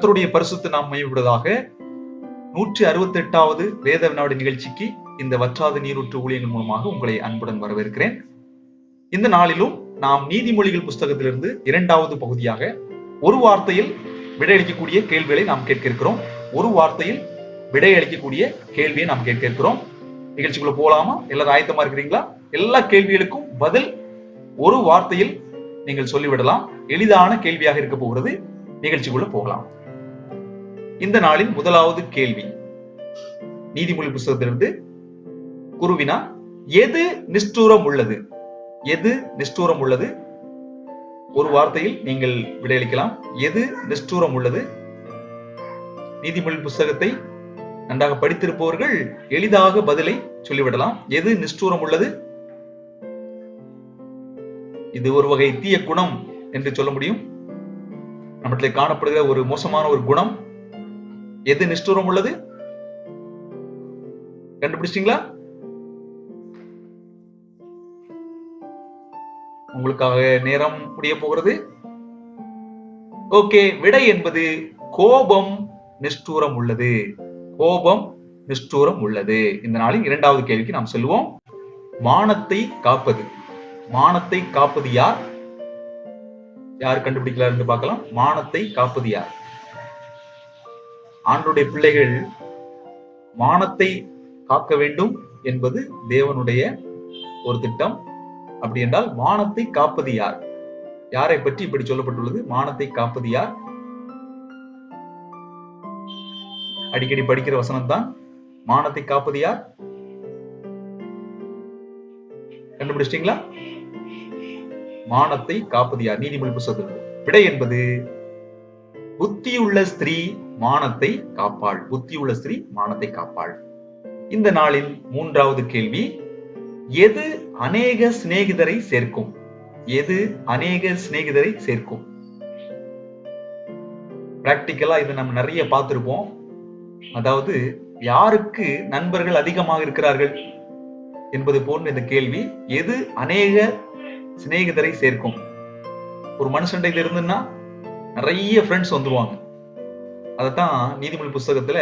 கர்த்தருடைய பரிசுத்த நாம் மையப்படுவதாக நூற்றி அறுபத்தி எட்டாவது வேத வினாடி நிகழ்ச்சிக்கு இந்த வற்றாத நீரூற்று ஊழியங்கள் மூலமாக உங்களை அன்புடன் வரவேற்கிறேன். இந்த நாளிலும் நாம் நீதிமொழிகள் புஸ்தகத்திலிருந்து இரண்டாவது பகுதியாக ஒரு வார்த்தையில் விடையளிக்கக்கூடிய கேள்விகளை நாம் கேட்க இருக்கிறோம் ஒரு வார்த்தையில் விடையளிக்கக்கூடிய கேள்வியை நாம் கேட்க இருக்கிறோம் நிகழ்ச்சிக்குள்ள போலாமா? எல்லாரும் ஆயத்தமா இருக்கிறீங்களா? எல்லா கேள்விகளுக்கும் பதில் ஒரு வார்த்தையில் நீங்கள் சொல்லிவிடலாம். எளிதான கேள்வியாக இருக்க போகிறது. நிகழ்ச்சிக்குள்ள போகலாம். இந்த நாளின் முதலாவது கேள்வி. நீதிமொழி புஸ்தகத்திலிருந்து குருவினா எது நிஷ்டூரம் உள்ளது? எது நிஷ்டூரம் உள்ளது? ஒரு வார்த்தையில் நீங்கள் விடையளிக்கலாம். எது நிஷ்டூரம் உள்ளது? நீதிமொழி புஸ்தகத்தை நன்றாக படித்திருப்பவர்கள் எளிதாக பதிலை சொல்லிவிடலாம். எது நிஷ்டூரம் உள்ளது? இது ஒரு வகை தீய குணம் என்று சொல்ல முடியும். நம்மிடத்தில் காணப்படுகிற ஒரு மோசமான ஒரு குணம் எது நிஷ்டூரம் உள்ளது? கண்டுபிடிச்சிட்டீங்களா? உங்களுக்காக நேரம் முடிய போகிறது. ஓகே விடை என்பது கோபம் நிஷ்டூரம் உள்ளது. கோபம் நிஷ்டூரம் உள்ளது. இந்த நாளின் இரண்டாவது கேள்விக்கு நாம் செல்வோம். மானத்தை காப்பது. மானத்தை காப்பது யார்? யார் கண்டுபிடிக்கலாம் என்று பார்க்கலாம். மானத்தை காப்பது யார்? ஆண்டுடைய பிள்ளைகள் மானத்தை காக்க வேண்டும் என்பது தேவனுடைய ஒரு திட்டம். அப்படி என்றால் மானத்தை காப்பது யார்? யாரை பற்றி இப்படி சொல்லப்பட்டுள்ளது? மானத்தை காப்பது யார்? அடிக்கடி படிக்கிற வசனம் தான் மானத்தை காப்பது யார்? கண்டுபிடிச்சிட்டீங்களா? மானத்தை காப்பது யார்? நீதிமொழி புத்தகத்தில் விடை என்பது புத்தியுள்ள ஸ்திரீ மானத்தை காப்பாள். புத்தியுள்ள ஸ்திரீ மானத்தை காப்பாள். இந்த நாளின் மூன்றாவது கேள்வி எது அநேக சிநேகிதரை சேர்க்கும்? எது அநேக சிநேகிதரை சேர்க்கும்? பிராக்டிக்கலா இதை நம்ம நிறைய பார்த்திருப்போம். அதாவது யாருக்கு நண்பர்கள் அதிகமாக இருக்கிறார்கள் என்பது போன்ற இந்த கேள்வி எது அநேக சிநேகிதரை சேர்க்கும்? ஒரு மனுஷன் இது இருந்துன்னா நிறைய ஃப்ரெண்ட்ஸ் வந்துருவாங்க. அதைத்தான் நீதிமொழி புஸ்தகத்துல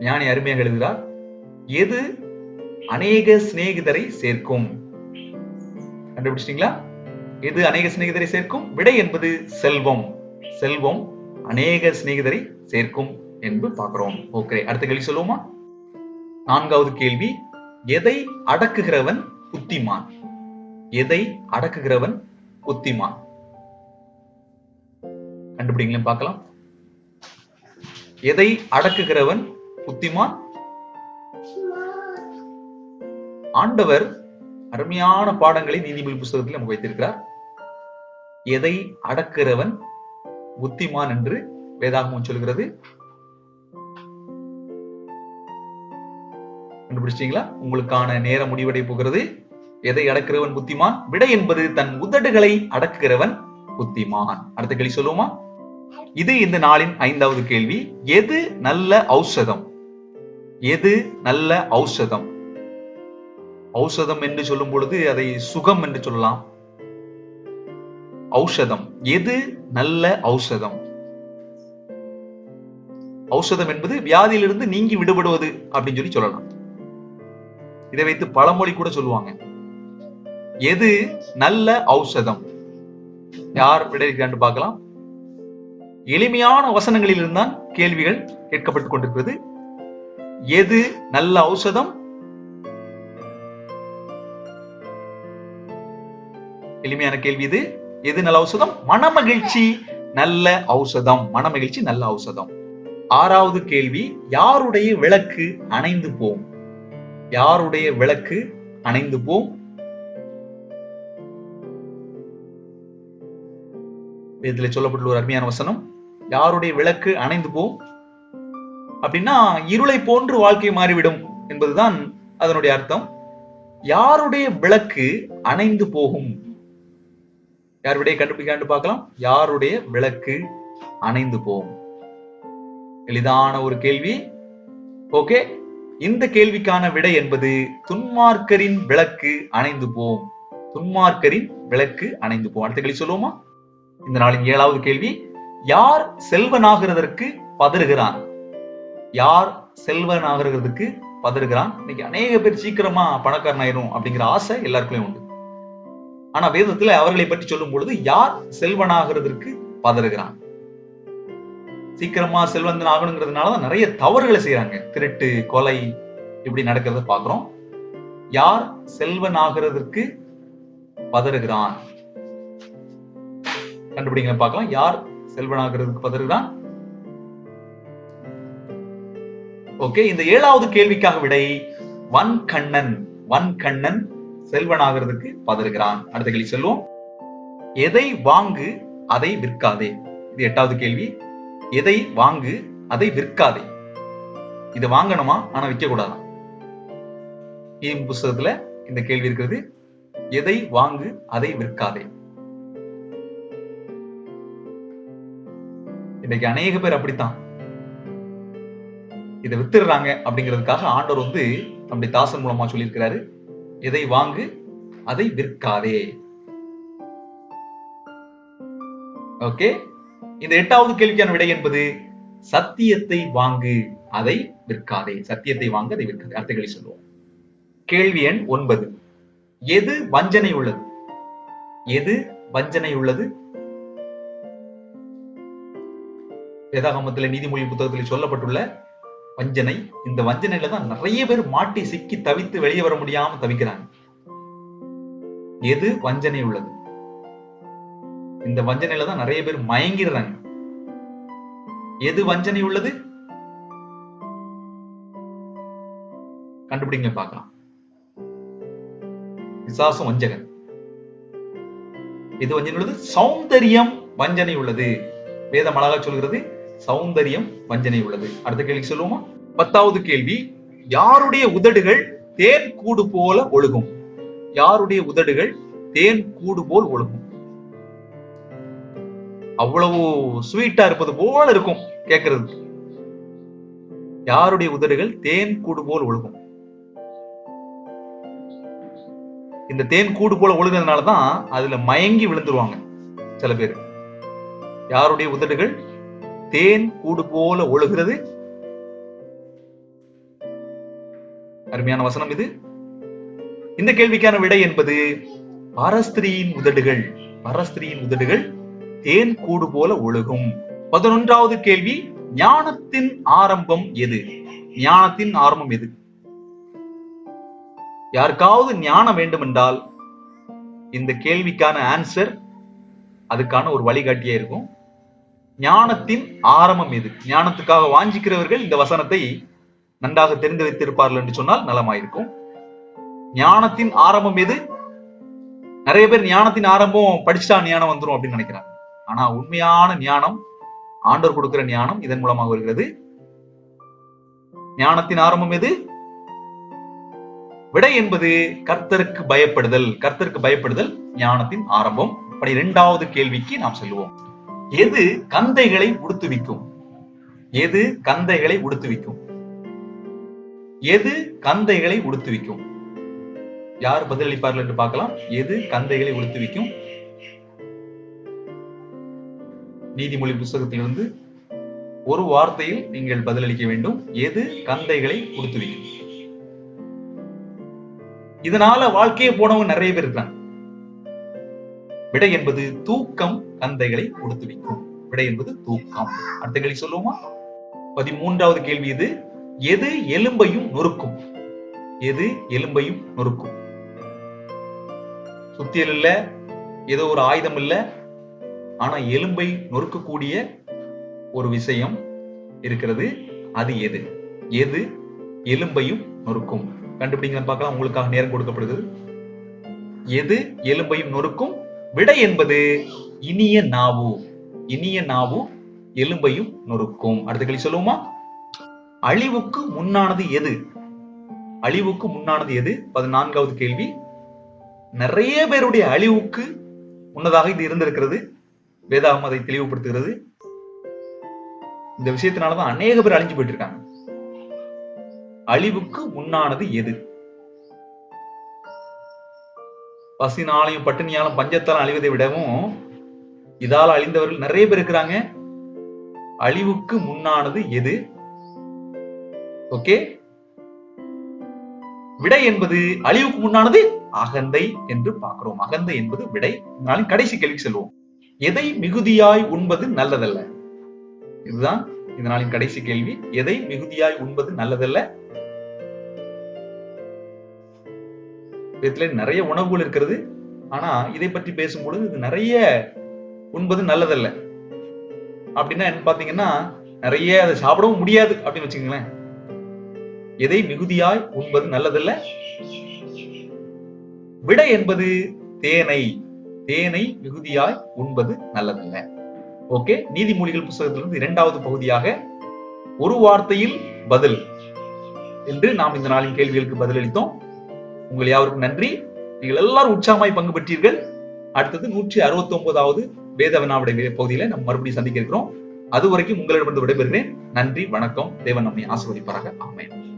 ஞானி அருமையாக எழுதுகிறார். எது அநேக சிநேகிதரை சேர்க்கும்? கண்டுபிடிச்சிட்டீங்களா? எது அநேக சிநேகிதரை சேர்க்கும்? விடை என்பது செல்வம். செல்வம் அநேக சிநேகிதரை சேர்க்கும் என்று பார்க்கிறோம். ஓகே அடுத்த கேள்வி சொல்லுவோமா? நான்காவது கேள்வி எதை அடக்குகிறவன் புத்திமான்? எதை அடக்குகிறவன் புத்திமான்? கண்டுபிடிங்களேன் பார்க்கலாம். எதை அடக்குகிறவன்? புத்திமான்? ஆண்டவர் அருமையான பாடங்களை நீதிபதி புஸ்தகத்தில் நமக்கு வைத்திருக்கிறார். எதை அடக்குகிறவன்? புத்திமான் என்று வேதாகமம் சொல்கிறது. கண்டுபிடிச்சிங்களா உங்களுக்கான நேரம் முடிவடை போகிறது. எதை அடக்குகிறவன்? புத்திமான்? விடை என்பது தன் உதடுகளை அடக்குகிறவன் புத்திமான். அடுத்த கேள்வி சொல்லுவோமா? இது இந்த நாளின் ஐந்தாவது கேள்வி. எது நல்ல ஔஷதம்? எது நல்ல ஔஷதம்? ஔஷதம் என்று சொல்லும் பொழுது அதை சுகம் என்று சொல்லலாம். ஔஷதம். எது நல்ல ஔஷதம்? ஔஷதம் என்பது வியாதியிலிருந்து நீங்கி விடுபடுவது அப்படின்னு சொல்லி சொல்லலாம். இதை வைத்து பழமொழி கூட சொல்லுவாங்க. எது நல்ல ஔஷதம்? யார் விடைக்கிறான்னு பார்க்கலாம். எளிமையான வசனங்களில் கேள்விகள் கேட்கப்பட்டுக் கொண்டிருக்கிறது. எது நல்ல ஔஷதம்? எளிமையான கேள்வி இது. எது நல்ல ஔஷதம்? மனமகிழ்ச்சி நல்ல ஔஷதம். மனமகிழ்ச்சி நல்ல ஔஷதம். ஆறாவது கேள்வி யாருடைய விளக்கு அணைந்து போம்? யாருடைய விளக்கு அணைந்து போம்? இதில் சொல்லப்பட்டுள்ள ஒரு அருமையான வசனம். யாருடைய விளக்கு அணைந்து போம் அப்படின்னா இருளை போன்று வாழ்க்கை மாறிவிடும் என்பதுதான் அதனுடைய அர்த்தம். யாருடைய விளக்கு அணைந்து போகும்? யாருடைய கண்டுபிடிக்காண்டு பார்க்கலாம். யாருடைய விளக்கு அணைந்து போகும்? எளிதான ஒரு கேள்வி. ஓகே. இந்த கேள்விக்கான விடை என்பது துன்மார்க்கரின் விளக்கு அணைந்து போம். துன்மார்க்கரின் விளக்கு அணைந்து போம். அடுத்த கேள்வி சொல்லுவோமா? இந்த நாளின் ஏழாவது கேள்வி. யார் செல்வனாகிறதற்கு பதறுகிறான்? யார் செல்வனாகிறதுக்கு பதறுகிறான்? இன்னைக்கு அநேக பேர் சீக்கிரமா பணக்காரன் ஆயிரும் அப்படிங்கிற ஆசை எல்லாருக்குமே உண்டு. ஆனா வேதத்துல அவர்களை பற்றி சொல்லும் பொழுது யார் செல்வனாகிறதற்கு பதறுகிறான்? சீக்கிரமா செல்வந்தன் ஆகணுங்கிறதுனாலதான் நிறைய தவறுகளை செய்யறாங்க திருட்டு கொலை இப்படி நடக்கிறத பாக்குறோம் யார் செல்வனாகிறதற்கு பதறுகிறான்? கண்டுபிடிங்க பார்க்கலாம். யார் செல்வன் ஆகிறதுக்கு பதறுகிறான்? ஓகே இந்த ஏழாவது கேள்விக்காக விடை வன் கண்ணன் வன் கண்ணன் செல்வனாகிறதுக்கு பதறுகிறான். அடுத்த கேள்வி சொல்லுவோம். எதை வாங்கு அதை விற்காதே. இது எட்டாவது கேள்வி. எதை வாங்கு அதை விற்காதே. இதை வாங்கணுமா? ஆனா விற்க கூடாதான் புஸ்தகத்துல இந்த கேள்வி இருக்கிறது. எதை வாங்கு அதை விற்காதே. இன்னைக்கு அநேக பேர் அப்படித்தான். இதை வித்துடுறாங்க அப்படிங்கிறதுக்காக ஆண்டவர் வந்து நம்முடைய தாசன் மூலமா சொல்லியிருக்கிறாரு எதை வாங்கு அதை விற்காதே. ஓகே இந்த எட்டாவது கேள்விக்கான விடை என்பது சத்தியத்தை வாங்கு அதை விற்காதே. சத்தியத்தை வாங்கு அதை விற்காதே. அர்த்தங்களை சொல்லுவோம். கேள்வி எண் ஒன்பது. எது வஞ்சனை உள்ளது? எது வஞ்சனை உள்ளது? வேதாகமத்தில் நீதிமொழி புத்தகத்தில் சொல்லப்பட்டுள்ள வஞ்சனை இந்த வஞ்சனையில தான் நிறைய பேர் மாட்டி சிக்கி தவித்து வெளியே வர முடியாம தவிக்கிறாங்க. எது வஞ்சனை உள்ளது? இந்த வஞ்சனையில தான் நிறைய பேர் மயங்கிடுறாங்க. எது வஞ்சனை உள்ளது? கண்டுபிடிங்க பார்க்கலாம். விசாசம் வஞ்சகன். எது வஞ்சனை உள்ளது? சௌந்தரியம் வஞ்சனை உள்ளது. வேதம் அழகா சொல்கிறது சௌந்தரியம் வஞ்சனை உள்ளது. அடுத்த கேள்வி சொல்லுவோமா? பத்தாவது கேள்வி யாருடைய உதடுகள் தேன் கூடு போல ஒழுகும்? யாருடைய உதடுகள் தேன் கூடு போல் ஒழுகும்? அவ்வளவு ஸ்வீட்டா இருப்பது போல இருக்கும் கேட்கறது யாருடைய உதடுகள் தேன் கூடு போல் ஒழுகும்? இந்த தேன் கூடு போல ஒழுகிறதுனாலதான் அதுல மயங்கி விழுந்துருவாங்க சில பேர். யாருடைய உதடுகள் தேன் கூடு போல ஒழுகிறது. அருமையான வசனம் இது. இந்த கேள்விக்கான விடை என்பது பரஸ்திரியின் உதடுகள். பரஸ்திரியின் உதடுகள் தேன் கூடு போல ஒழுகும். பதினொன்றாவது கேள்வி ஞானத்தின் ஆரம்பம் எது? ஞானத்தின் ஆரம்பம் எது? யாருக்காவது ஞானம் வேண்டும் என்றால் இந்த கேள்விக்கான ஆன்சர் அதுக்கான ஒரு வழிகாட்டியே இருக்கும். ஞானத்தின் ஆரம்பம் எது? ஞானத்துக்காக வாஞ்சிக்கிறவர்கள் இந்த வசனத்தை நன்றாக தெரிந்து வைத்திருப்பார்கள் என்று சொன்னால் நலமாயிருக்கும். ஞானத்தின் ஆரம்பம் எது? நிறைய பேர் ஞானத்தின் ஆரம்பம் படிச்சுட்டா ஞானம் வந்துரும் அப்படின்னு நினைக்கிறாங்க. ஆனா உண்மையான ஞானம் ஆண்டவர் கொடுக்கிற ஞானம் இதன் மூலமாக வருகிறது. ஞானத்தின் ஆரம்பம் எது? விடை என்பது கர்த்தருக்கு பயப்படுதல். கர்த்தருக்கு பயப்படுதல் ஞானத்தின் ஆரம்பம். இரண்டாவது கேள்விக்கு நாம் செல்வோம். எது கந்தைகளை உடுத்துவிக்கும்? எது கந்தைகளை உடுத்துவிக்கும்? எது கந்தைகளை உடுத்துவிக்கும்? யார் பதிலளிப்பார்கள் என்று பார்க்கலாம். எது கந்தைகளை உடுத்துவிக்கும்? நீதிமொழி புஸ்தகத்திலிருந்து ஒரு வார்த்தையில் நீங்கள் பதிலளிக்க வேண்டும். எது கந்தைகளை உடுத்துவிக்கும்? இதனால வாழ்க்கையை போனவங்க நிறைய பேர் இருக்காங்க. விடை என்பது தூக்கம் கந்தைகளை உடுத்துவிக்கும் விடை என்பது தூக்கம். அடுத்த கேள்வி சொல்லுவோமா? பதிமூன்றாவது கேள்வி இது. எது எலும்பையும் நொறுக்கும்? எது எலும்பையும் நொறுக்கும்? சுத்தியல் இல்ல ஏதோ ஒரு ஆயுதம் இல்ல ஆனா எலும்பை நொறுக்கக்கூடிய ஒரு விஷயம் இருக்கிறது. அது எது? எது எலும்பையும் நொறுக்கும்? கண்டுபிடிங்க பார்க்கலாம். உங்களுக்காக நேரம் கொடுக்கப்படுகிறது. எது எலும்பையும் நொறுக்கும்? விடை என்பது இனிய நாவு. இனிய நாவு எலும்பையும் நொறுக்கும். அடுத்த கேள்வி சொல்லுவோமா? அழிவுக்கு முன்னானது எது? அழிவுக்கு முன்னானது எது? பதினான்காவது கேள்வி. நிறைய பேருடைய அழிவுக்கு முன்னதாக இது இருந்திருக்கிறது. வேதாகம் அதை தெளிவுபடுத்துகிறது. இந்த விஷயத்தினாலதான் அநேக பேர் அழிஞ்சு போயிட்டு இருக்காங்க அழிவுக்கு முன்னானது எது? பசினாலையும் பட்டினியாலும் பஞ்சத்தாலும் அழிவதை விடவும் இதால அழிந்தவர்கள் நிறைய பேர் இருக்கிறாங்க. அழிவுக்கு முன்னானது எது? ஓகே விடை என்பது அழிவுக்கு முன்னானது அகந்தை என்று பார்க்கிறோம். அகந்தை என்பது விடை. நாளின் கடைசி கேள்வி செல்வோம். எதை மிகுதியாய் உண்பது நல்லதல்ல? இதுதான் இதனாலின் கடைசி கேள்வி. எதை மிகுதியாய் உண்பது நல்லதல்ல? இதுல நிறைய உணவுகள் இருக்கிறது. ஆனா இதை பற்றி பேசும்பொழுது இது நிறைய உண்பது நல்லதல்ல. அப்படின்னா என்ன பாத்தீங்கன்னா நிறைய அதை சாப்பிடவும் முடியாது அப்படின்னு வச்சுக்கோங்களேன். எதை மிகுதியாய் உண்பது நல்லதல்ல? விடை என்பது தேனை. தேனை மிகுதியாய் உண்பது நல்லதல்ல. ஓகே? நீதிமொழிகள் புத்தகத்திலிருந்து இரண்டாவது பகுதியாக ஒரு வார்த்தையில் பதில். என்று நாம் இந்த நாளின் கேள்விகளுக்கு பதிலளித்தோம். உங்கள் யாவருக்கும் நன்றி. நீங்கள் எல்லாரும் உற்சாகமாய் பங்கு பெற்றீர்கள். அடுத்தது நூற்றி அறுபத்தி ஒன்பதாவது வேத வினாவுடைய பகுதியில நம்ம மறுபடியும் சந்திக்க இருக்கிறோம். அது வரைக்கும் உங்களிடமிருந்து விடைபெறுகிறேன். நன்றி வணக்கம். தேவன் நம்மை ஆசீர்வதிப்பாராக. ஆமென்.